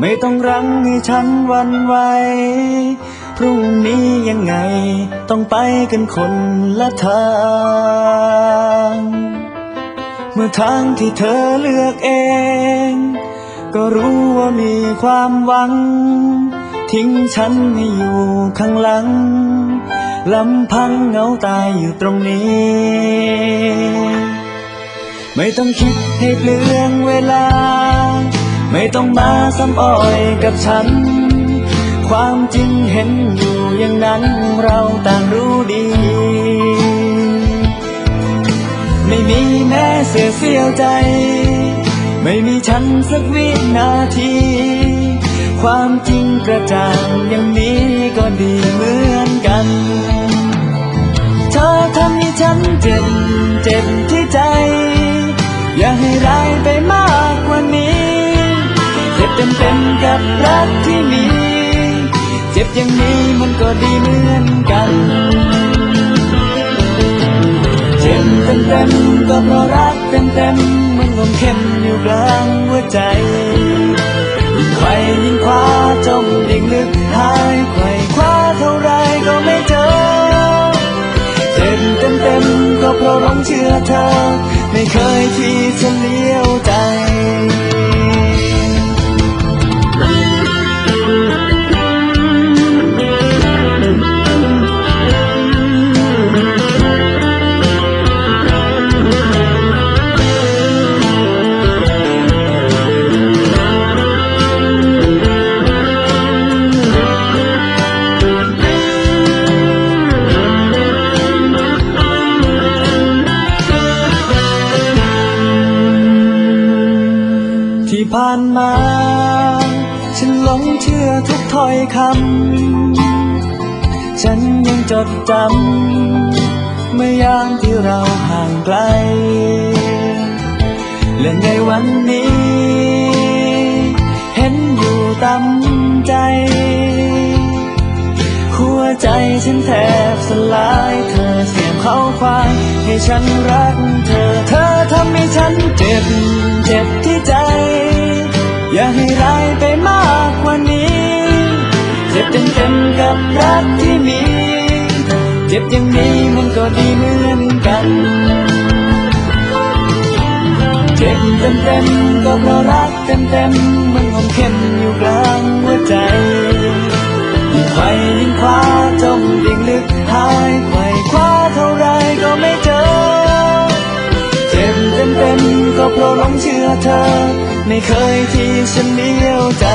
ไม่ต้องรั้งให้ฉันวันไหวพรุ่งนี้ยังไง ต้องไปกันคนละทาง เมื่อทางที่เธอเลือกเอง ก็รู้ว่ามีความหวัง ทิ้งฉันให้อยู่ข้างหลังลำพังเหงาตายอยู่ตรงนี้ ไม่ต้องคิดให้เปลืองเวลา ไม่ต้องมาซ้ำอ้อยกับฉัน ความจริงเห็นอยู่อย่างนั้นเราต่างรู้ดี ไม่มีแม้เสียเสียวใจ ไม่มีฉันสักวินาที ความจริงกระจ่างอย่างนี้ก็ดีเหมือนกัน เธอทำให้ฉันเจ็บ กับรักที่มี เจ็บอย่างนี้มันก็ดีเหมือนกัน เจ็บเต็มเต็มๆก็เพราะรักเต็มเต็มๆมันงมเข็มอยู่กลางหัวใจไข่ยิ่งคว้าจมยิ่งลึกหายไขว่คว้าเท่าไรก็ไม่เจอ เจ็บเต็มเต็มๆก็เพราะหลงเชื่อเธอ ไม่เคยที่จะ ที่ผ่านมา ฉันหลงเชื่อทุกถ้อยคำ ฉันยังจดจำเมื่อยามที่เราห่างไกล และในวันนี้ เห็นอยู่ตำใจ หัวใจฉันแทบสลายเธอเสียงเขาควายให้ฉันรักเธอ เธอทำให้ฉันเจ็บเจ็บ อย่าให้ร้ายไปมากกว่านี้ เจ็บเต็มๆกับรักที่มี เจ็บอย่างนี้มันก็ดีเหมือนกัน เจ็บเต็มๆก็เพราะรักเต็มๆมันคงเข้มอยู่กลาง เพราะหลงเชื่อเธอ ไม่เคยที่ฉันเดียวใจ